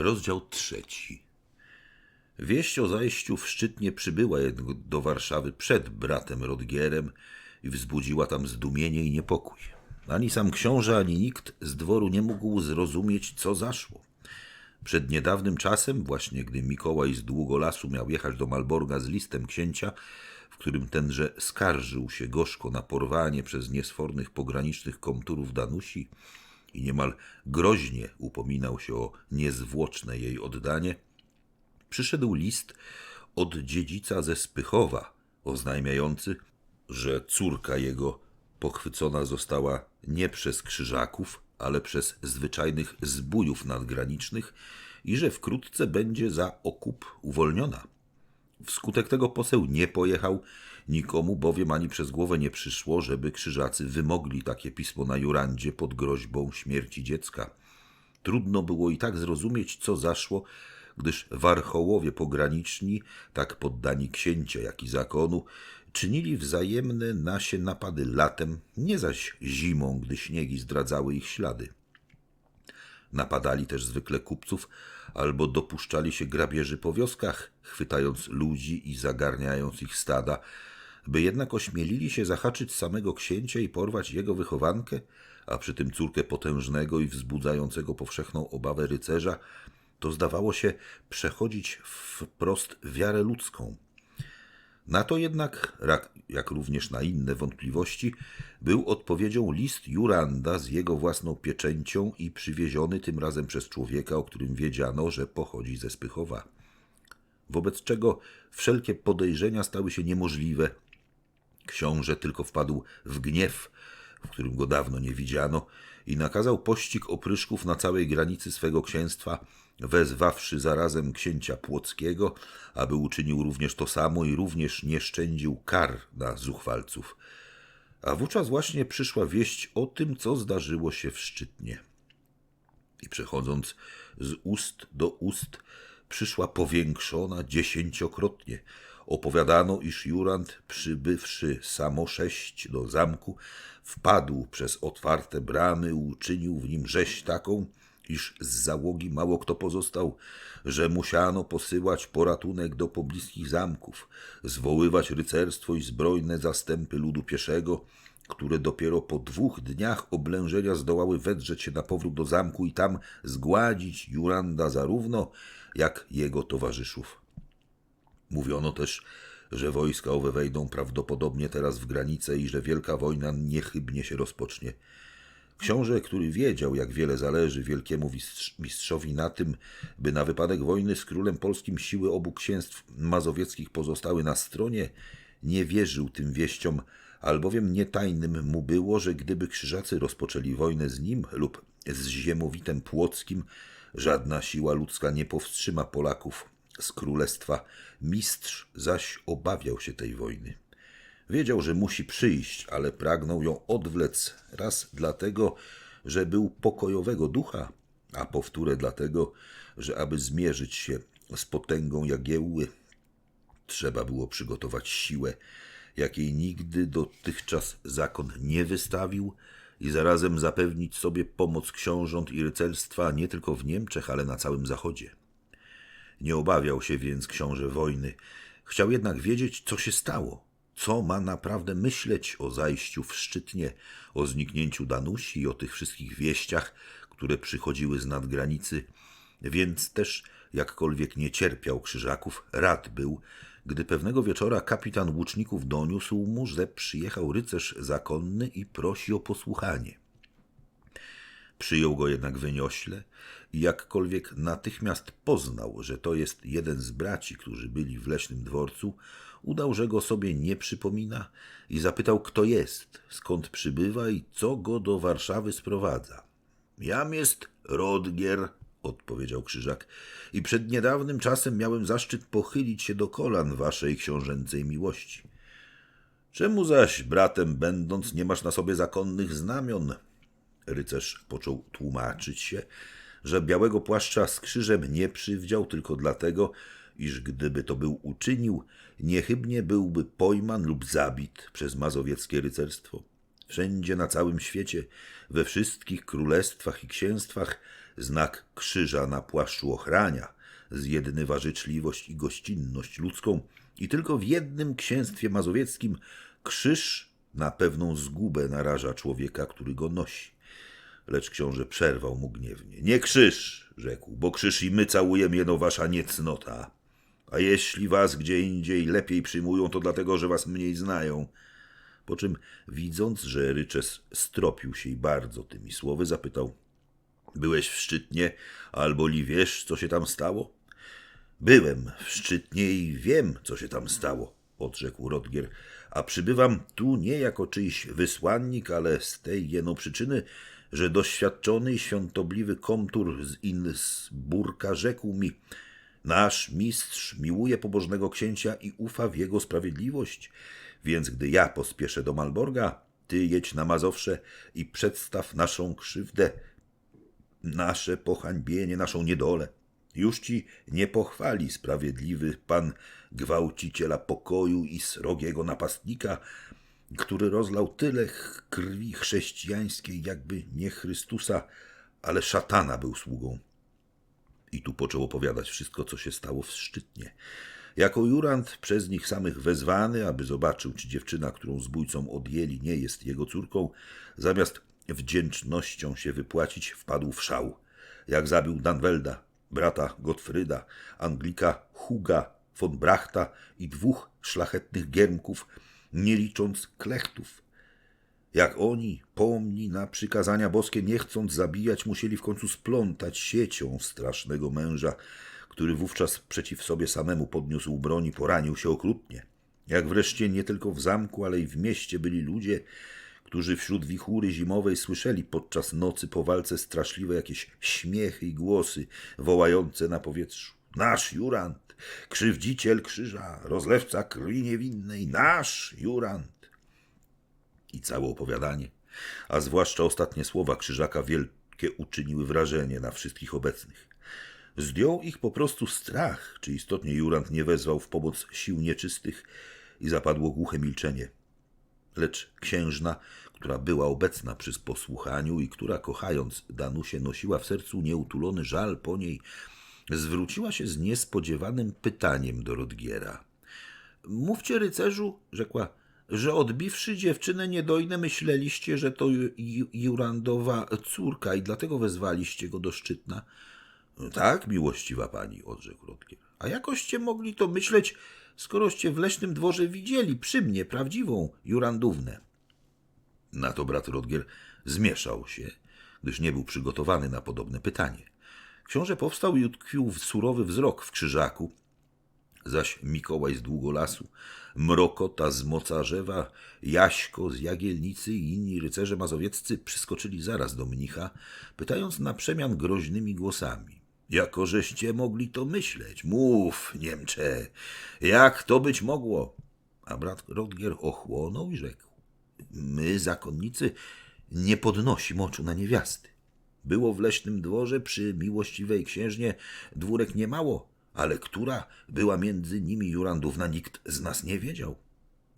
Rozdział trzeci. Wieść o zajściu w Szczytnie przybyła jednak do Warszawy przed bratem Rodgierem i wzbudziła tam zdumienie i niepokój. Ani sam książę, ani nikt z dworu nie mógł zrozumieć, co zaszło. Przed niedawnym czasem, właśnie gdy Mikołaj z Długolasu miał jechać do Malborga z listem księcia, w którym tenże skarżył się gorzko na porwanie przez niesfornych pogranicznych komturów Danusi i niemal groźnie upominał się o niezwłoczne jej oddanie, przyszedł list od dziedzica ze Spychowa, oznajmiający, że córka jego pochwycona została nie przez krzyżaków, ale przez zwyczajnych zbójów nadgranicznych i że wkrótce będzie za okup uwolniona. Wskutek tego poseł nie pojechał, nikomu bowiem ani przez głowę nie przyszło, żeby krzyżacy wymogli takie pismo na Jurandzie pod groźbą śmierci dziecka. Trudno było i tak zrozumieć, co zaszło, gdyż warchołowie pograniczni, tak poddani księcia, jak i zakonu, czynili wzajemne nasie napady latem, nie zaś zimą, gdy śniegi zdradzały ich ślady. Napadali też zwykle kupców, albo dopuszczali się grabieży po wioskach, chwytając ludzi i zagarniając ich stada, by jednak ośmielili się zahaczyć samego księcia i porwać jego wychowankę, a przy tym córkę potężnego i wzbudzającego powszechną obawę rycerza, to zdawało się przechodzić wprost wiarę ludzką. Na to jednak, jak również na inne wątpliwości, był odpowiedzią list Juranda z jego własną pieczęcią i przywieziony tym razem przez człowieka, o którym wiedziano, że pochodzi ze Spychowa. Wobec czego wszelkie podejrzenia stały się niemożliwe. Książę tylko wpadł w gniew, w którym go dawno nie widziano, i nakazał pościg opryszków na całej granicy swego księstwa, wezwawszy zarazem księcia Płockiego, aby uczynił również to samo i również nie szczędził kar na zuchwalców. A wówczas właśnie przyszła wieść o tym, co zdarzyło się w Szczytnie. I przechodząc z ust do ust, przyszła powiększona dziesięciokrotnie. Opowiadano, iż Jurand, przybywszy samo sześć do zamku, wpadł przez otwarte bramy, uczynił w nim rzeź taką, iż z załogi mało kto pozostał, że musiano posyłać poratunek do pobliskich zamków, zwoływać rycerstwo i zbrojne zastępy ludu pieszego, które dopiero po dwóch dniach oblężenia zdołały wedrzeć się na powrót do zamku i tam zgładzić Juranda zarówno, jak jego towarzyszów. Mówiono też, że wojska owe wejdą prawdopodobnie teraz w granicę i że wielka wojna niechybnie się rozpocznie. Książę, który wiedział, jak wiele zależy wielkiemu mistrz- mistrzowi na tym, by na wypadek wojny z królem polskim siły obu księstw mazowieckich pozostały na stronie, nie wierzył tym wieściom, albowiem nietajnym mu było, że gdyby krzyżacy rozpoczęli wojnę z nim lub z ziemowitem płockim, żadna siła ludzka nie powstrzyma Polaków z królestwa. Mistrz zaś obawiał się tej wojny. Wiedział, że musi przyjść, ale pragnął ją odwlec raz dlatego, że był pokojowego ducha, a powtórę dlatego, że aby zmierzyć się z potęgą Jagiełły, trzeba było przygotować siłę, jakiej nigdy dotychczas zakon nie wystawił i zarazem zapewnić sobie pomoc książąt i rycerstwa nie tylko w Niemczech, ale na całym Zachodzie. Nie obawiał się więc książę wojny. Chciał jednak wiedzieć, co się stało, co ma naprawdę myśleć o zajściu w Szczytnie, o zniknięciu Danusi i o tych wszystkich wieściach, które przychodziły z nadgranicy, więc też, jakkolwiek nie cierpiał krzyżaków, rad był, gdy pewnego wieczora kapitan łuczników doniósł mu, że przyjechał rycerz zakonny i prosi o posłuchanie. Przyjął go jednak wyniośle i jakkolwiek natychmiast poznał, że to jest jeden z braci, którzy byli w leśnym dworcu, udał, że go sobie nie przypomina i zapytał, kto jest, skąd przybywa i co go do Warszawy sprowadza. Jam jest Rodgier, odpowiedział Krzyżak, i przed niedawnym czasem miałem zaszczyt pochylić się do kolan waszej książęcej miłości. Czemu zaś, bratem będąc, nie masz na sobie zakonnych znamion? Rycerz począł tłumaczyć się, że białego płaszcza z krzyżem nie przywdział tylko dlatego, iż gdyby to był uczynił, niechybnie byłby pojman lub zabit przez mazowieckie rycerstwo. Wszędzie na całym świecie, we wszystkich królestwach i księstwach Znak krzyża na płaszczu ochrania, zjednywa życzliwość i gościnność ludzką i tylko w jednym księstwie mazowieckim krzyż na pewną zgubę naraża człowieka, który go nosi. Lecz książę przerwał mu gniewnie. Nie krzyż, rzekł, bo krzyż i my całujemy jeno wasza niecnota. A jeśli was gdzie indziej lepiej przyjmują, to dlatego, że was mniej znają. Po czym, widząc, że Ryczes stropił się i bardzo tymi słowy, zapytał: Byłeś w Szczytnie, albo li wiesz, co się tam stało? Byłem w Szczytnie i wiem, co się tam stało, odrzekł Rodgier, a przybywam tu nie jako czyjś wysłannik, ale z tej jeno przyczyny, że doświadczony i świątobliwy komtur z Innsburka rzekł mi, nasz mistrz miłuje pobożnego księcia i ufa w jego sprawiedliwość, więc gdy ja pospieszę do Malborga, ty jedź na Mazowsze i przedstaw naszą krzywdę, nasze pohańbienie, naszą niedolę. Już ci nie pochwali sprawiedliwy pan gwałciciela pokoju i srogiego napastnika, który rozlał tyle krwi chrześcijańskiej, jakby nie Chrystusa, ale szatana był sługą. I tu począł opowiadać wszystko, co się stało w Szczytnie. Jako jurant przez nich samych wezwany, aby zobaczył, czy dziewczyna, którą zbójcom odjęli, nie jest jego córką, zamiast wdzięcznością się wypłacić, wpadł w szał. Jak zabił Danwelda, brata Gottfryda, Anglika Huga von Brachta i dwóch szlachetnych giermków, nie licząc klechtów. Jak oni, pomni na przykazania boskie, nie chcąc zabijać, musieli w końcu splątać siecią strasznego męża, który wówczas przeciw sobie samemu podniósł broń i poranił się okrutnie. Jak wreszcie nie tylko w zamku, ale i w mieście byli ludzie, którzy wśród wichury zimowej słyszeli podczas nocy po walce straszliwe jakieś śmiechy i głosy wołające na powietrzu. Nasz Jurant, krzywdziciel krzyża, rozlewca krwi niewinnej, nasz Jurant. I całe opowiadanie, a zwłaszcza ostatnie słowa krzyżaka wielkie uczyniły wrażenie na wszystkich obecnych. Zdjął ich po prostu strach, czy istotnie Jurant nie wezwał w pomoc sił nieczystych i zapadło głuche milczenie. Lecz księżna, która była obecna przy posłuchaniu i która, kochając Danusię, nosiła w sercu nieutulony żal po niej, zwróciła się z niespodziewanym pytaniem do Rodgiera. Mówcie, rycerzu, rzekła, że odbiwszy dziewczynę niedojne, myśleliście, że to Ju- Ju- Jurandowa córka i dlatego wezwaliście go do Szczytna. Tak, miłościwa pani, odrzekł Rodgier. A jakoście mogli to myśleć, skoroście w leśnym dworze widzieli przy mnie prawdziwą Jurandównę? Na to brat Rodgier zmieszał się, gdyż nie był przygotowany na podobne pytanie. Książę powstał i utkwił w surowy wzrok w krzyżaku, zaś Mikołaj z Długolasu, Mrokota z Mocarzewa, Jaśko z Jagielnicy i inni rycerze mazowieccy przyskoczyli zaraz do mnicha, pytając na przemian groźnymi głosami. Jako żeście mogli to myśleć? Mów, Niemcze, jak to być mogło? A brat Rodgier ochłonął i rzekł. My, zakonnicy, nie podnosimy oczu na niewiasty. Było w leśnym dworze przy miłościwej księżnie dwórek niemało, ale która była między nimi Jurandówna, nikt z nas nie wiedział.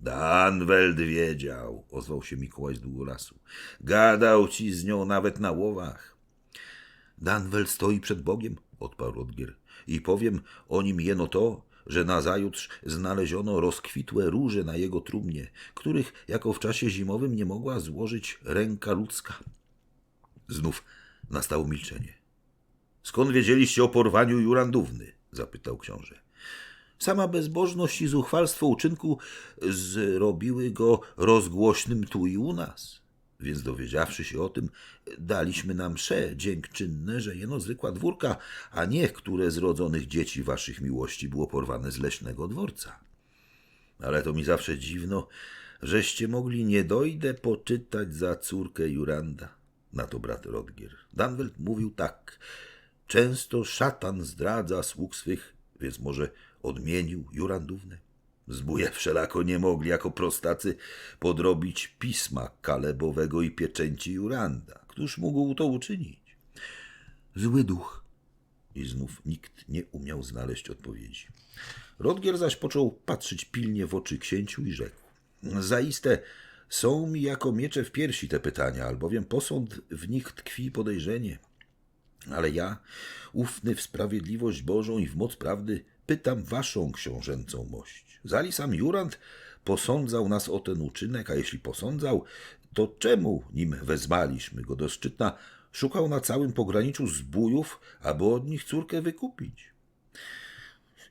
Danweld wiedział, ozwał się Mikołaj z Długolasu. Gadał ci z nią nawet na łowach. Danwel stoi przed Bogiem, odparł Rodgier, i powiem o nim jeno to, że nazajutrz znaleziono rozkwitłe róże na jego trumnie, których jako w czasie zimowym nie mogła złożyć ręka ludzka. Znów nastało milczenie. Skąd wiedzieliście o porwaniu Jurandówny? zapytał książę. Sama bezbożność i zuchwalstwo uczynku zrobiły go rozgłośnym tu i u nas. Więc dowiedziawszy się o tym, daliśmy nam msze dziękczynne, że jeno zwykła dwórka, a nie które z rodzonych dzieci waszych miłości było porwane z leśnego dworca. Ale to mi zawsze dziwno, żeście mogli nie dojdę poczytać za córkę Juranda. Na to brat Rodgier. Danwelt mówił tak. Często szatan zdradza sług swych, więc może odmienił Jurandównę. Zbóje wszelako nie mogli jako prostacy podrobić pisma kalebowego i pieczęci Juranda. Któż mógł to uczynić? Zły duch. I znów nikt nie umiał znaleźć odpowiedzi. Rodgier zaś począł patrzeć pilnie w oczy księciu i rzekł. Zaiste są mi jako miecze w piersi te pytania, albowiem posąd w nich tkwi podejrzenie. Ale ja, ufny w sprawiedliwość Bożą i w moc prawdy, pytam waszą książęcą mość. Zali sam Jurand posądzał nas o ten uczynek, a jeśli posądzał, to czemu, nim wezwaliśmy go do Szczytna, szukał na całym pograniczu zbójów, aby od nich córkę wykupić?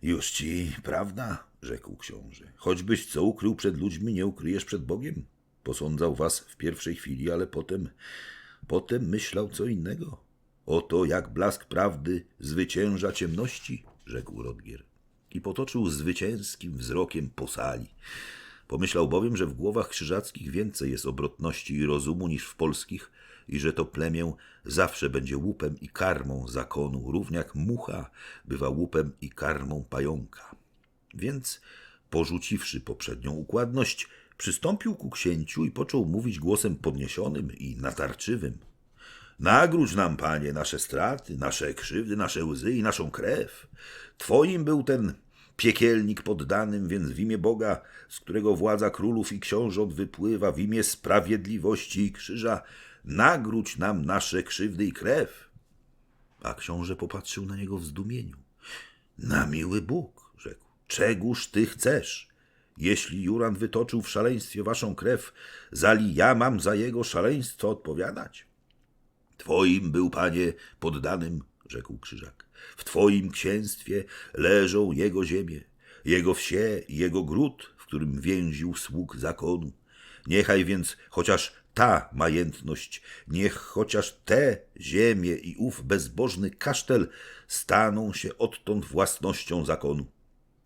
Już ci prawda, rzekł książę. Choćbyś co ukrył przed ludźmi, nie ukryjesz przed Bogiem. Posądzał was w pierwszej chwili, ale potem, potem myślał co innego. Oto jak blask prawdy zwycięża ciemności, rzekł Rodgier. I potoczył zwycięskim wzrokiem po sali. Pomyślał bowiem, że w głowach krzyżackich więcej jest obrotności i rozumu niż w polskich i że to plemię zawsze będzie łupem i karmą zakonu, równie jak mucha bywa łupem i karmą pająka. Więc, porzuciwszy poprzednią układność, przystąpił ku księciu i począł mówić głosem podniesionym i natarczywym. Nagródź nam, panie, nasze straty, nasze krzywdy, nasze łzy i naszą krew. Twoim był ten piekielnik poddanym, więc w imię Boga, z którego władza królów i książąt wypływa, w imię sprawiedliwości i krzyża, nagródź nam nasze krzywdy i krew. A książę popatrzył na niego w zdumieniu. Na miły Bóg, rzekł, czegóż ty chcesz? Jeśli Juran wytoczył w szaleństwie waszą krew, zali ja mam za jego szaleństwo odpowiadać? Twoim był, panie, poddanym, rzekł Krzyżak. W twoim księstwie leżą jego ziemie, jego wsie i jego gród, w którym więził sług zakonu. Niechaj więc chociaż ta majętność, niech chociaż te ziemie i ów bezbożny kasztel staną się odtąd własnością zakonu.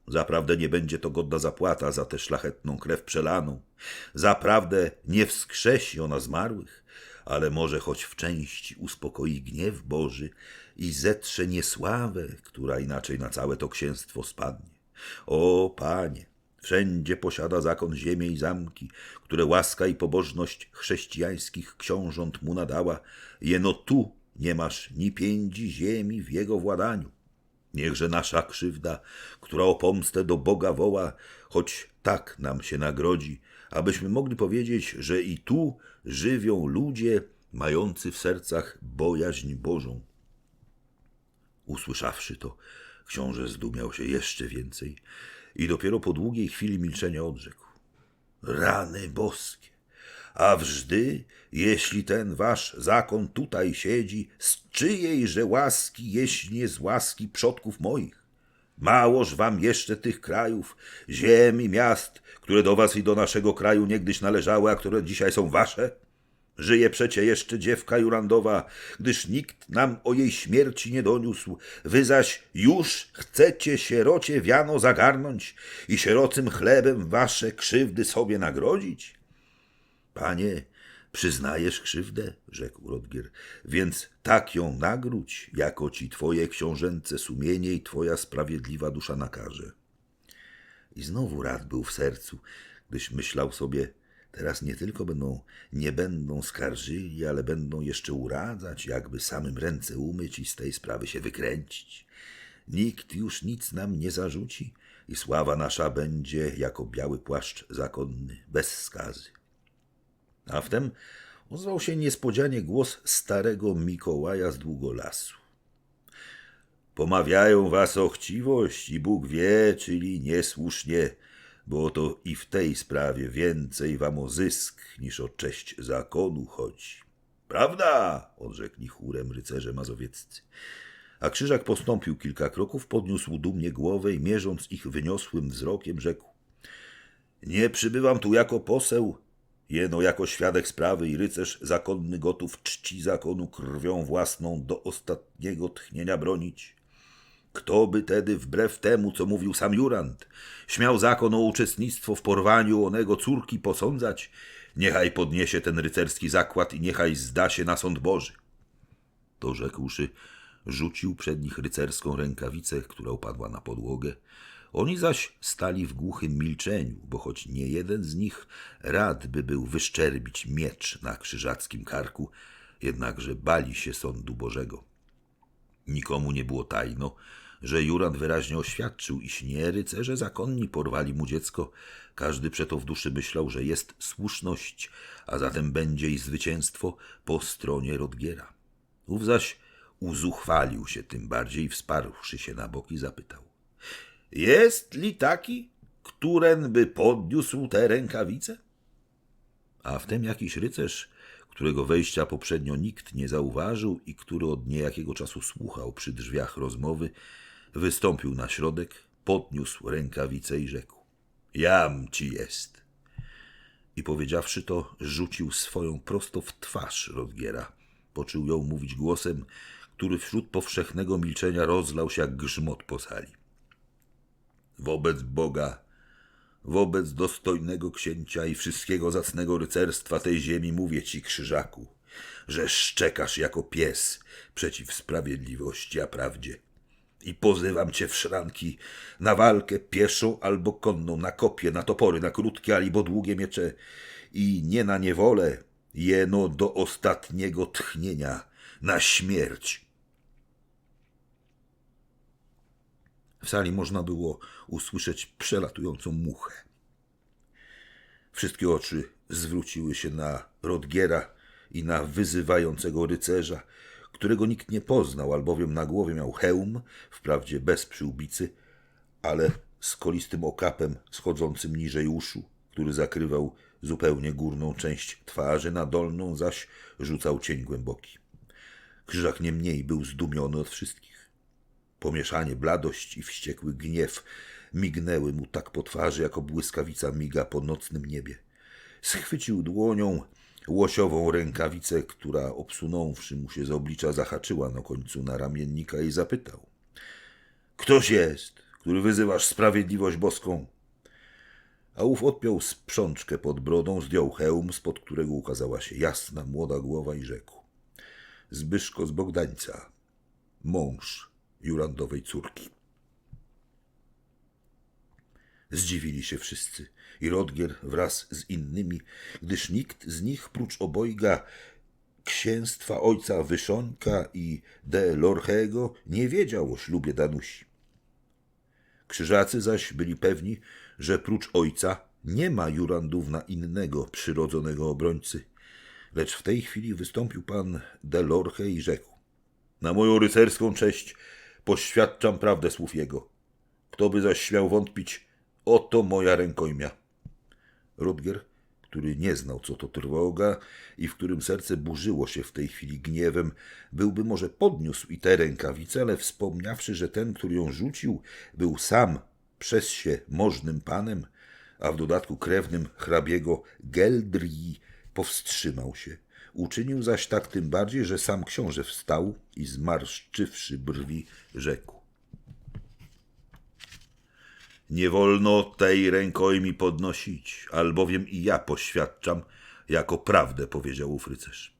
Zaprawdę nie będzie to godna zapłata za tę szlachetną krew przelaną. Zaprawdę nie wskrzesi ona zmarłych, ale może choć w części uspokoi gniew Boży i zetrze niesławę, która inaczej na całe to księstwo spadnie. O, panie, wszędzie posiada zakon ziemię i zamki, które łaska i pobożność chrześcijańskich książąt mu nadała, jeno tu nie masz ni piędzi ziemi w jego władaniu. Niechże nasza krzywda, która o pomstę do Boga woła, choć tak nam się nagrodzi, abyśmy mogli powiedzieć, że i tu żywią ludzie mający w sercach bojaźń Bożą. Usłyszawszy to, książę zdumiał się jeszcze więcej i dopiero po długiej chwili milczenia odrzekł. Rany boskie! A wżdy, jeśli ten wasz zakon tutaj siedzi, z czyjejże łaski, jeśli nie z łaski przodków moich? Małoż wam jeszcze tych krajów, ziem i miast, które do was i do naszego kraju niegdyś należały, a które dzisiaj są wasze? Żyje przecie jeszcze dziewka Jurandowa, gdyż nikt nam o jej śmierci nie doniósł. Wy zaś już chcecie sierocie wiano zagarnąć i sierocym chlebem wasze krzywdy sobie nagrodzić? Panie, przyznajesz krzywdę, rzekł Rodgier, więc tak ją nagródź, jako ci twoje książęce sumienie i twoja sprawiedliwa dusza nakaże. I znowu rad był w sercu, gdyś myślał sobie, teraz nie tylko będą, nie będą skarżyli, ale będą jeszcze uradzać, jakby samym ręce umyć i z tej sprawy się wykręcić. Nikt już nic nam nie zarzuci i sława nasza będzie jako biały płaszcz zakonny, bez skazy. A wtem ozwał się niespodzianie głos starego Mikołaja z Długolasu. Pomawiają was o chciwość i Bóg wie, czyli niesłusznie, bo to i w tej sprawie więcej wam o zysk niż o cześć zakonu chodzi. Prawda? odrzekli chórem rycerze mazowieccy. A krzyżak postąpił kilka kroków, podniósł dumnie głowę i mierząc ich wyniosłym wzrokiem rzekł Nie przybywam tu jako poseł, jeno jako świadek sprawy i rycerz zakonny gotów czci zakonu krwią własną do ostatniego tchnienia bronić. Kto by tedy wbrew temu, co mówił sam Jurand, śmiał zakon o uczestnictwo w porwaniu onego córki posądzać, niechaj podniesie ten rycerski zakład i niechaj zda się na sąd Boży. To rzekłszy, rzucił przed nich rycerską rękawicę, która upadła na podłogę. Oni zaś stali w głuchym milczeniu, bo choć nie jeden z nich rad by był wyszczerbić miecz na krzyżackim karku, jednakże bali się sądu Bożego. Nikomu nie było tajno, że Jurand wyraźnie oświadczył, iż nie rycerze zakonni porwali mu dziecko. Każdy przeto w duszy myślał, że jest słuszność, a zatem będzie i zwycięstwo po stronie Rodgiera. Ów zaś uzuchwalił się tym bardziej, wsparłszy się na boki, zapytał. Jest li taki, któren by podniósł te rękawice? A wtem jakiś rycerz, którego wejścia poprzednio nikt nie zauważył i który od niejakiego czasu słuchał przy drzwiach rozmowy, wystąpił na środek, podniósł rękawice i rzekł: Jam ci jest. I powiedziawszy to, rzucił swoją prosto w twarz Rodgiera. Począł ją mówić głosem, który wśród powszechnego milczenia rozlał się jak grzmot po sali. Wobec Boga, wobec dostojnego księcia i wszystkiego zacnego rycerstwa tej ziemi mówię ci, krzyżaku, że szczekasz jako pies przeciw sprawiedliwości a prawdzie. I pozywam cię w szranki na walkę pieszą albo konną, na kopie, na topory, na krótkie albo długie miecze i nie na niewolę, jeno do ostatniego tchnienia, na śmierć. W sali można było usłyszeć przelatującą muchę. Wszystkie oczy zwróciły się na Rodgiera i na wyzywającego rycerza, którego nikt nie poznał, albowiem na głowie miał hełm, wprawdzie bez przyłbicy, ale z kolistym okapem schodzącym niżej uszu, który zakrywał zupełnie górną część twarzy, na dolną zaś rzucał cień głęboki. Krzyżak niemniej był zdumiony od wszystkich. Pomieszanie bladość i wściekły gniew mignęły mu tak po twarzy, jako błyskawica miga po nocnym niebie. Schwycił dłonią łosiową rękawicę, która obsunąwszy mu się z oblicza zahaczyła na końcu na ramiennika i zapytał. Ktoś jest, który wyzywasz sprawiedliwość boską? A ów odpiął sprzączkę pod brodą, zdjął hełm, spod którego ukazała się jasna, młoda głowa i rzekł. Zbyszko z Bogdańca, mąż Jurandowej córki. Zdziwili się wszyscy i Rodgier wraz z innymi, gdyż nikt z nich prócz obojga księstwa ojca Wyszonka i de Lorchego nie wiedział o ślubie Danusi. Krzyżacy zaś byli pewni, że prócz ojca nie ma Jurandów na innego przyrodzonego obrońcy. Lecz w tej chwili wystąpił pan de Lorche i rzekł: Na moją rycerską cześć poświadczam prawdę słów jego. Kto by zaś śmiał wątpić, oto moja rękojmia. Rodgier, który nie znał, co to trwoga i w którym serce burzyło się w tej chwili gniewem, byłby może podniósł i te rękawice, ale wspomniawszy, że ten, który ją rzucił, był sam przez się możnym panem, a w dodatku krewnym hrabiego Geldrii, powstrzymał się. Uczynił zaś tak tym bardziej, że sam książę wstał i zmarszczywszy brwi, rzekł. Nie wolno tej rękojmi podnosić, albowiem i ja poświadczam, jako prawdę powiedział ów rycerz.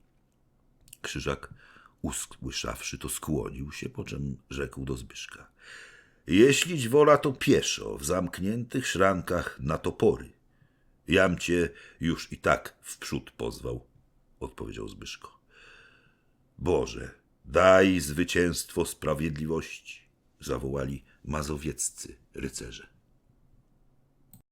Krzyżak, usłyszawszy to, skłonił się, po czym rzekł do Zbyszka. Jeślić wola, to pieszo, w zamkniętych szrankach na topory. Jam cię już i tak wprzód pozwał, odpowiedział Zbyszko. Boże, daj zwycięstwo sprawiedliwości, zawołali mazowieccy rycerze.